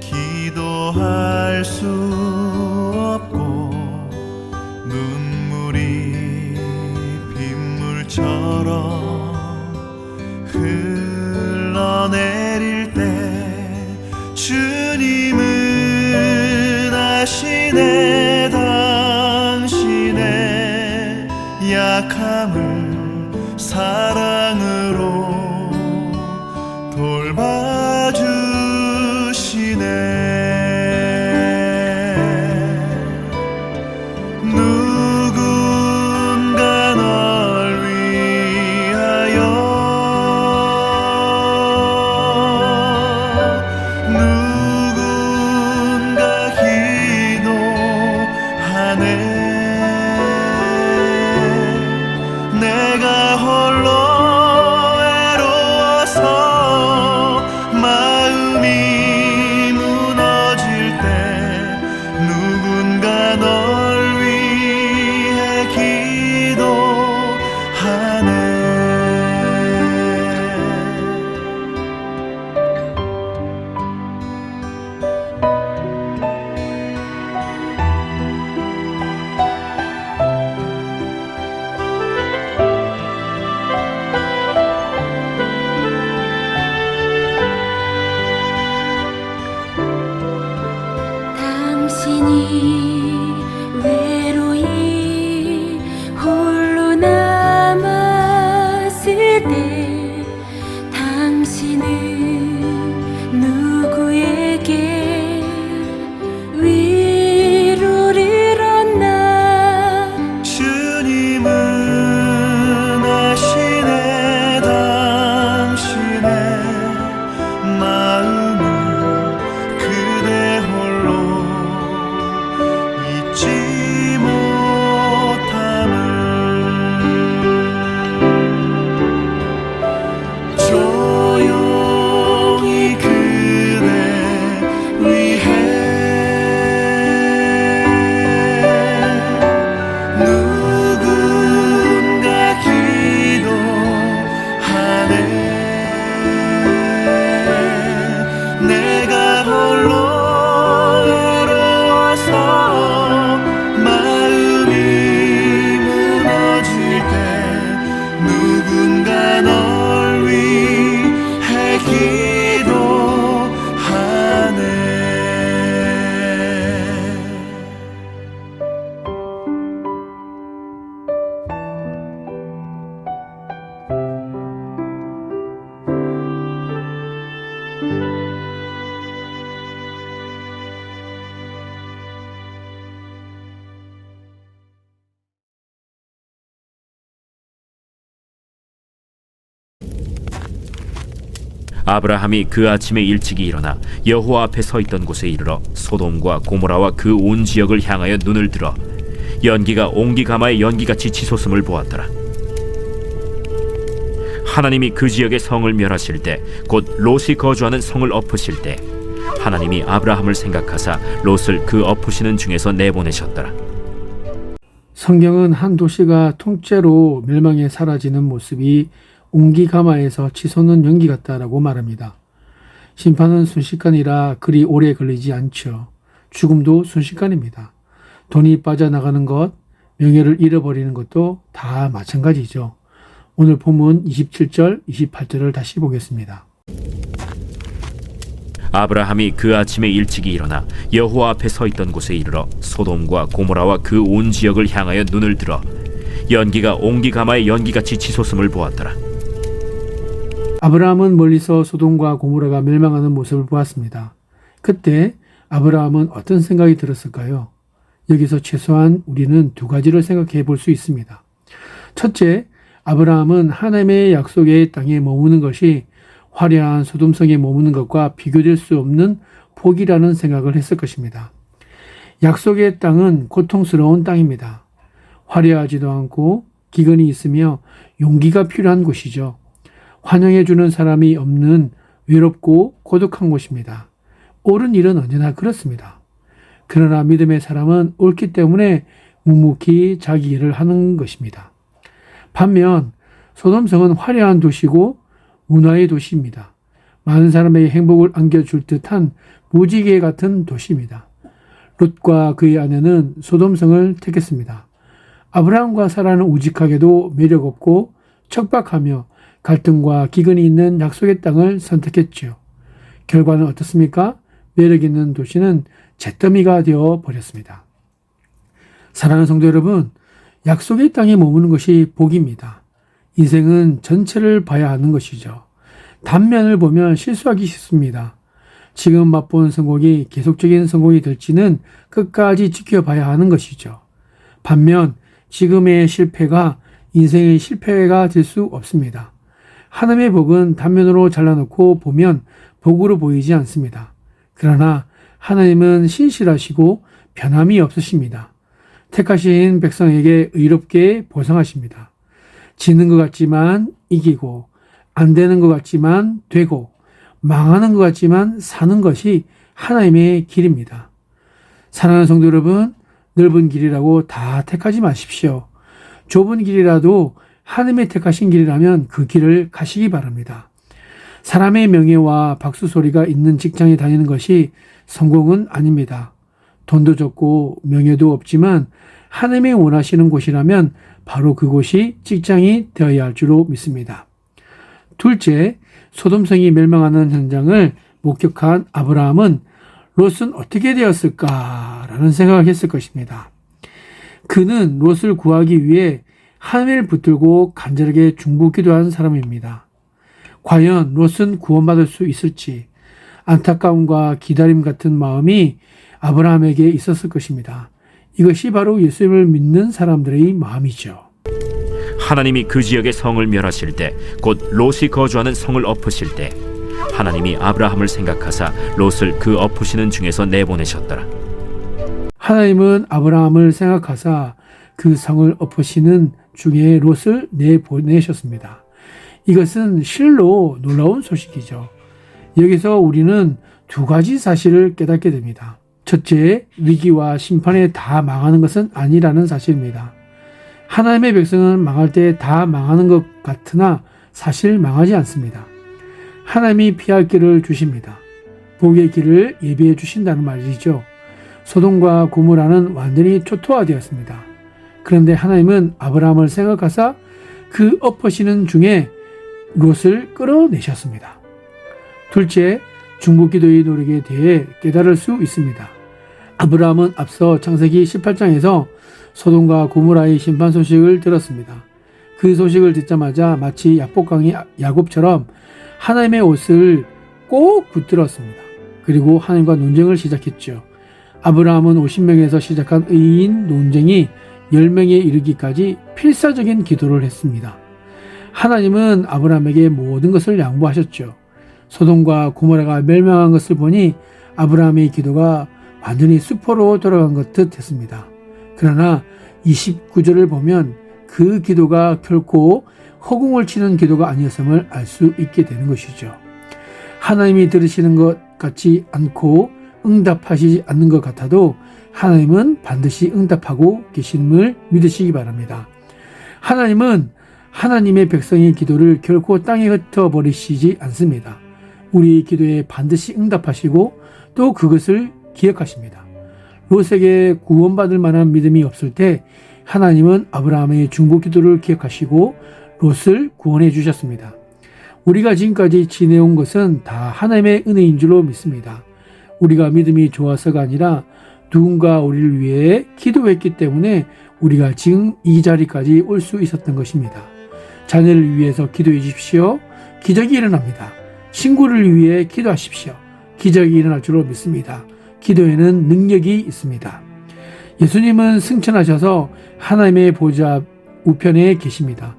기도할 수 없고 눈물이 빗물처럼 흘러내릴 때 주님은 아시네 당신의 약함을 사랑으로 돌 누군가 널 아브라함이 그 아침에 일찍이 일어나 여호와 앞에 서 있던 곳에 이르러 소돔과 고모라와 그 온 지역을 향하여 눈을 들어 연기가 옹기 가마의 연기같이 치솟음을 보았더라. 하나님이 그 지역의 성을 멸하실 때 곧 롯이 거주하는 성을 엎으실 때 하나님이 아브라함을 생각하사 롯을 그 엎으시는 중에서 내보내셨더라. 성경은 한 도시가 통째로 멸망에 사라지는 모습이 옹기가마에서 치솟는 연기 같다라고 말합니다. 심판은 순식간이라 그리 오래 걸리지 않죠. 죽음도 순식간입니다. 돈이 빠져나가는 것, 명예를 잃어버리는 것도 다 마찬가지죠. 오늘 본문 27절, 28절을 다시 보겠습니다. 아브라함이 그 아침에 일찍이 일어나 여호와 앞에 서 있던 곳에 이르러 소돔과 고모라와 그 온 지역을 향하여 눈을 들어 연기가 옹기가마의 연기같이 치솟음을 보았더라. 아브라함은 멀리서 소돔과 고모라가 멸망하는 모습을 보았습니다. 그때 아브라함은 어떤 생각이 들었을까요? 여기서 최소한 우리는 두 가지를 생각해 볼 수 있습니다. 첫째, 아브라함은 하나님의 약속의 땅에 머무는 것이 화려한 소돔성에 머무는 것과 비교될 수 없는 복이라는 생각을 했을 것입니다. 약속의 땅은 고통스러운 땅입니다. 화려하지도 않고 기근이 있으며 용기가 필요한 곳이죠. 환영해주는 사람이 없는 외롭고 고독한 곳입니다. 옳은 일은 언제나 그렇습니다. 그러나 믿음의 사람은 옳기 때문에 묵묵히 자기 일을 하는 것입니다. 반면 소돔성은 화려한 도시고 문화의 도시입니다. 많은 사람에게 행복을 안겨줄 듯한 무지개 같은 도시입니다. 롯과 그의 아내는 소돔성을 택했습니다. 아브라함과 사라는 우직하게도 매력없고 척박하며 갈등과 기근이 있는 약속의 땅을 선택했지요. 결과는 어떻습니까? 매력 있는 도시는 잿더미가 되어 버렸습니다. 사랑하는 성도 여러분, 약속의 땅에 머무는 것이 복입니다. 인생은 전체를 봐야 하는 것이죠. 단면을 보면 실수하기 쉽습니다. 지금 맛본 성공이 계속적인 성공이 될지는 끝까지 지켜봐야 하는 것이죠. 반면 지금의 실패가 인생의 실패가 될 수 없습니다. 하나님의 복은 단면으로 잘라놓고 보면 복으로 보이지 않습니다. 그러나 하나님은 신실하시고 변함이 없으십니다. 택하신 백성에게 의롭게 보상하십니다. 지는 것 같지만 이기고 안 되는 것 같지만 되고 망하는 것 같지만 사는 것이 하나님의 길입니다. 사랑하는 성도 여러분, 넓은 길이라고 다 택하지 마십시오. 좁은 길이라도 하나님의 택하신 길이라면 그 길을 가시기 바랍니다. 사람의 명예와 박수 소리가 있는 직장에 다니는 것이 성공은 아닙니다. 돈도 적고 명예도 없지만 하나님이 원하시는 곳이라면 바로 그곳이 직장이 되어야 할 줄로 믿습니다. 둘째, 소돔성이 멸망하는 현장을 목격한 아브라함은 롯은 어떻게 되었을까라는 생각을 했을 것입니다. 그는 롯을 구하기 위해 하늘을 붙들고 간절하게 중보 기도한 사람입니다. 과연 롯은 구원받을 수 있을지 안타까움과 기다림 같은 마음이 아브라함에게 있었을 것입니다. 이것이 바로 예수님을 믿는 사람들의 마음이죠. 하나님이 그 지역의 성을 멸하실 때 곧 롯이 거주하는 성을 엎으실 때 하나님이 아브라함을 생각하사 롯을 그 엎으시는 중에서 내보내셨더라 하나님은 아브라함을 생각하사 그 성을 엎으시는 중에 롯을 내보내셨습니다. 이것은 실로 놀라운 소식이죠. 여기서 우리는 두 가지 사실을 깨닫게 됩니다. 첫째, 위기와 심판에 다 망하는 것은 아니라는 사실입니다. 하나님의 백성은 망할 때 다 망하는 것 같으나 사실 망하지 않습니다. 하나님이 피할 길을 주십니다. 복의 길을 예비해 주신다는 말이죠. 소돔과 고모라는 완전히 초토화되었습니다. 그런데 하나님은 아브라함을 생각하사 그 엎으시는 중에 롯을 끌어내셨습니다. 둘째, 중보 기도의 노력에 대해 깨달을 수 있습니다. 아브라함은 앞서 창세기 18장에서 소돔과 고모라의 심판 소식을 들었습니다. 그 소식을 듣자마자 마치 약복강의 야곱처럼 하나님의 옷을 꼭 붙들었습니다. 그리고 하나님과 논쟁을 시작했죠. 아브라함은 50명에서 시작한 의인 논쟁이 10명에 이르기까지 필사적인 기도를 했습니다. 하나님은 아브라함에게 모든 것을 양보하셨죠. 소돔과 고모라가 멸망한 것을 보니 아브라함의 기도가 완전히 수포로 돌아간 것 듯 했습니다. 그러나 29절을 보면 그 기도가 결코 허공을 치는 기도가 아니었음을 알 수 있게 되는 것이죠. 하나님이 들으시는 것 같지 않고 응답하시지 않는 것 같아도 하나님은 반드시 응답하고 계심을 믿으시기 바랍니다. 하나님은 하나님의 백성의 기도를 결코 땅에 흩어버리시지 않습니다. 우리 기도에 반드시 응답하시고 또 그것을 기억하십니다. 롯에게 구원받을 만한 믿음이 없을 때 하나님은 아브라함의 중보 기도를 기억하시고 롯을 구원해 주셨습니다. 우리가 지금까지 지내온 것은 다 하나님의 은혜인 줄로 믿습니다. 우리가 믿음이 좋아서가 아니라 누군가 우리를 위해 기도했기 때문에 우리가 지금 이 자리까지 올 수 있었던 것입니다. 자녀를 위해서 기도해 주십시오. 기적이 일어납니다. 친구를 위해 기도하십시오. 기적이 일어날 줄로 믿습니다. 기도에는 능력이 있습니다. 예수님은 승천하셔서 하나님의 보좌 우편에 계십니다.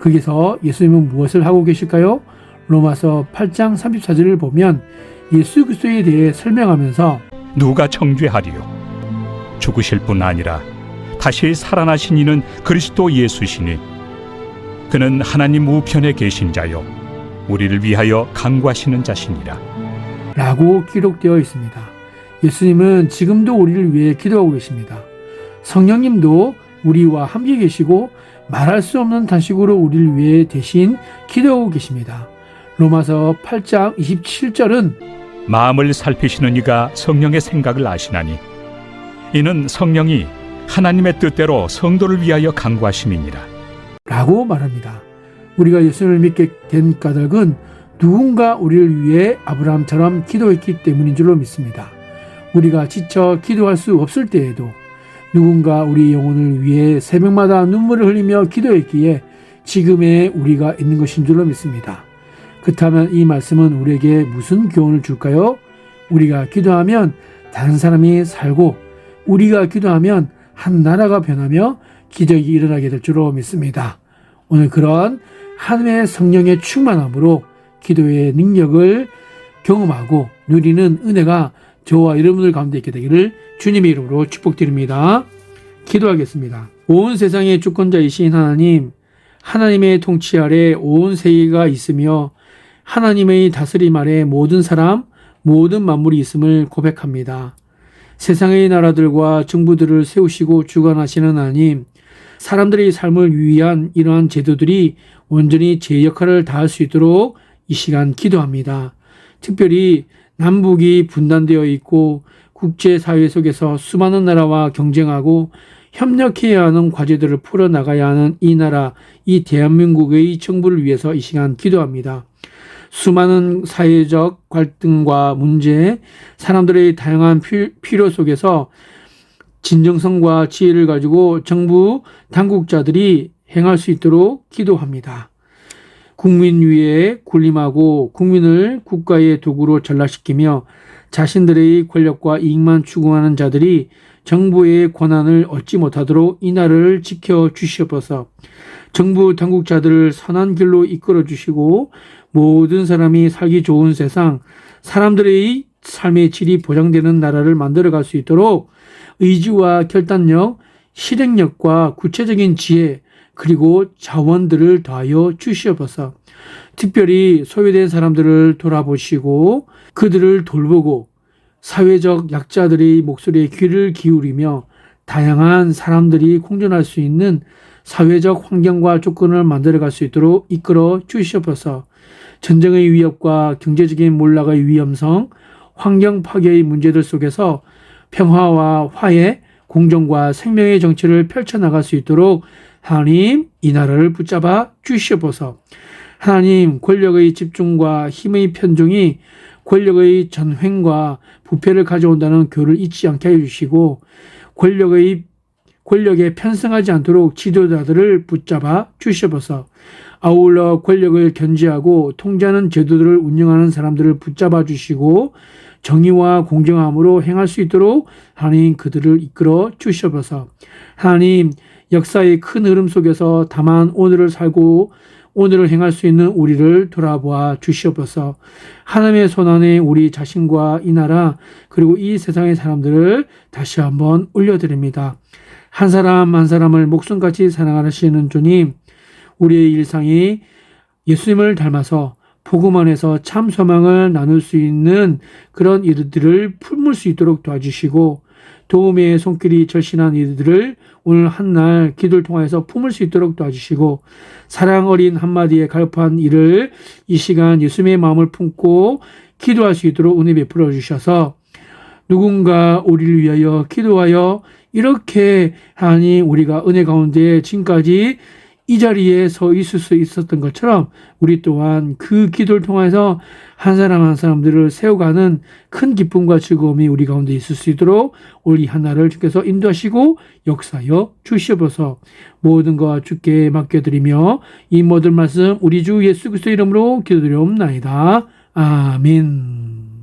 거기서 예수님은 무엇을 하고 계실까요? 로마서 8장 34절을 보면 예수 그리스도에 대해 설명하면서 누가 정죄하리요? 죽으실 뿐 아니라 다시 살아나신 이는 그리스도 예수시니 그는 하나님 우편에 계신 자요 우리를 위하여 강구하시는 자시니라. 라고 기록되어 있습니다. 예수님은 지금도 우리를 위해 기도하고 계십니다. 성령님도 우리와 함께 계시고 말할 수 없는 단식으로 우리를 위해 대신 기도하고 계십니다. 로마서 8장 27절은 마음을 살피시는 이가 성령의 생각을 아시나니 이는 성령이 하나님의 뜻대로 성도를 위하여 강구하심이니라. 라고 말합니다. 우리가 예수를 믿게 된 까닭은 누군가 우리를 위해 아브라함처럼 기도했기 때문인 줄로 믿습니다. 우리가 지쳐 기도할 수 없을 때에도 누군가 우리 영혼을 위해 새벽마다 눈물을 흘리며 기도했기에 지금의 우리가 있는 것인 줄로 믿습니다. 그렇다면 이 말씀은 우리에게 무슨 교훈을 줄까요? 우리가 기도하면 다른 사람이 살고 우리가 기도하면 한 나라가 변하며 기적이 일어나게 될 줄로 믿습니다. 오늘 그런 하나님의 성령의 충만함으로 기도의 능력을 경험하고 누리는 은혜가 저와 여러분들 가운데 있게 되기를 주님의 이름으로 축복드립니다. 기도하겠습니다. 온 세상의 주권자이신 하나님, 하나님의 통치 아래 온 세계가 있으며 하나님의 다스림 아래 모든 사람, 모든 만물이 있음을 고백합니다. 세상의 나라들과 정부들을 세우시고 주관하시는 하나님, 사람들의 삶을 위한 이러한 제도들이 온전히 제 역할을 다할 수 있도록 이 시간 기도합니다. 특별히 남북이 분단되어 있고 국제사회 속에서 수많은 나라와 경쟁하고 협력해야 하는 과제들을 풀어나가야 하는 이 나라, 이 대한민국의 정부를 위해서 이 시간 기도합니다. 수많은 사회적 갈등과 문제, 사람들의 다양한 피- 필요 속에서 진정성과 지혜를 가지고 정부 당국자들이 행할 수 있도록 기도합니다. 국민 위에 군림하고 국민을 국가의 도구로 전락시키며 자신들의 권력과 이익만 추구하는 자들이 정부의 권한을 얻지 못하도록 이 나라를 지켜 주시옵소서. 정부 당국자들을 선한 길로 이끌어 주시고 모든 사람이 살기 좋은 세상, 사람들의 삶의 질이 보장되는 나라를 만들어 갈 수 있도록 의지와 결단력, 실행력과 구체적인 지혜, 그리고 자원들을 더하여 주시옵소서. 특별히 소외된 사람들을 돌아보시고 그들을 돌보고 사회적 약자들의 목소리에 귀를 기울이며 다양한 사람들이 공존할 수 있는 사회적 환경과 조건을 만들어갈 수 있도록 이끌어 주시옵소서. 전쟁의 위협과 경제적인 몰락의 위험성, 환경 파괴의 문제들 속에서 평화와 화해, 공정과 생명의 정치를 펼쳐나갈 수 있도록 하나님 이 나라를 붙잡아 주시옵소서. 하나님 권력의 집중과 힘의 편중이 권력의 전횡과 부패를 가져온다는 교를 잊지 않게 해주시고 권력의 권력에 편승하지 않도록 지도자들을 붙잡아 주시옵소서. 아울러 권력을 견제하고 통제하는 제도들을 운영하는 사람들을 붙잡아 주시고 정의와 공정함으로 행할 수 있도록 하나님 그들을 이끌어 주시옵소서. 하나님 역사의 큰 흐름 속에서 다만 오늘을 살고 오늘을 행할 수 있는 우리를 돌아보아 주시옵소서. 하나님의 손안에 우리 자신과 이 나라 그리고 이 세상의 사람들을 다시 한번 올려드립니다. 한 사람 한 사람을 목숨같이 사랑하시는 주님, 우리의 일상이 예수님을 닮아서 복음 안에서 참 소망을 나눌 수 있는 그런 이들을 품을 수 있도록 도와주시고 도움의 손길이 절신한 이들을 오늘 한날 기도를 통해서 품을 수 있도록 도와주시고 사랑 어린 한마디에 갈급한 이를 이 시간 예수님의 마음을 품고 기도할 수 있도록 은혜 베풀어 주셔서 누군가 우리를 위하여 기도하여 이렇게 하니 우리가 은혜 가운데 지금까지 이 자리에 서 있을 수 있었던 것처럼 우리 또한 그 기도를 통해서 한 사람 한 사람들을 세워가는 큰 기쁨과 즐거움이 우리 가운데 있을 수 있도록 우리 하나를 주께서 인도하시고 역사여 주시옵소서 모든 것 주께 맡겨드리며 이 모든 말씀 우리 주 예수 그리스도 이름으로 기도드리옵나이다. 아멘.